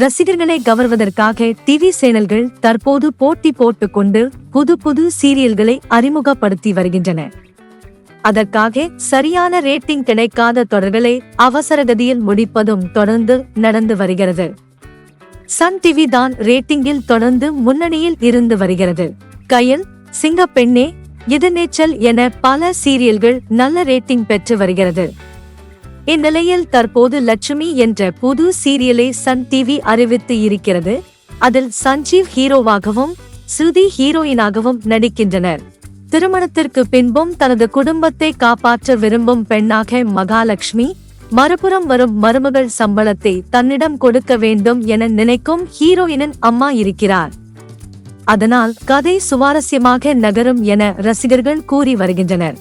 ரசிகர்களை கவர்வதற்காக டிவி சேனல்கள் தற்போது போட்டி போட்டுக்கொண்டு புது புது சீரியல்களை அறிமுகப்படுத்தி வருகின்றன. அதற்காக சரியான ரேட்டிங் கிடைக்காத தொடர்களை அவசரகதியில் முடிப்பதும் தொடர்ந்து நடந்து வருகிறது. சன் டிவி தான் ரேட்டிங்கில் தொடர்ந்து முன்னணியில் இருந்து வருகிறது. கயல் சிங்கப்பெண்ணே எதிர்நீச்சல் என பல சீரியல்கள் நல்ல ரேட்டிங் பெற்று வருகிறது. இந்நிலையில் தற்போது லட்சுமி என்ற புது சீரியலை சன் டிவி அறிவித்து இருக்கிறது. அதில் சஞ்சீவ் ஹீரோவாகவும் ஸ்ருதி ஹீரோயினாகவும் நடிக்கின்றனர். திருமணத்திற்கு பின்பும் தனது குடும்பத்தை காப்பாற்ற விரும்பும் பெண்ணாக மகாலட்சுமி மறுபுறம் வரும் மருமகள் சம்பளத்தை தன்னிடம் கொடுக்க வேண்டும் என நினைக்கும் ஹீரோயினின் அம்மா இருக்கிறார். அதனால் கதை சுவாரஸ்யமாக நகரும் என ரசிகர்கள் கூறி வருகின்றனர்.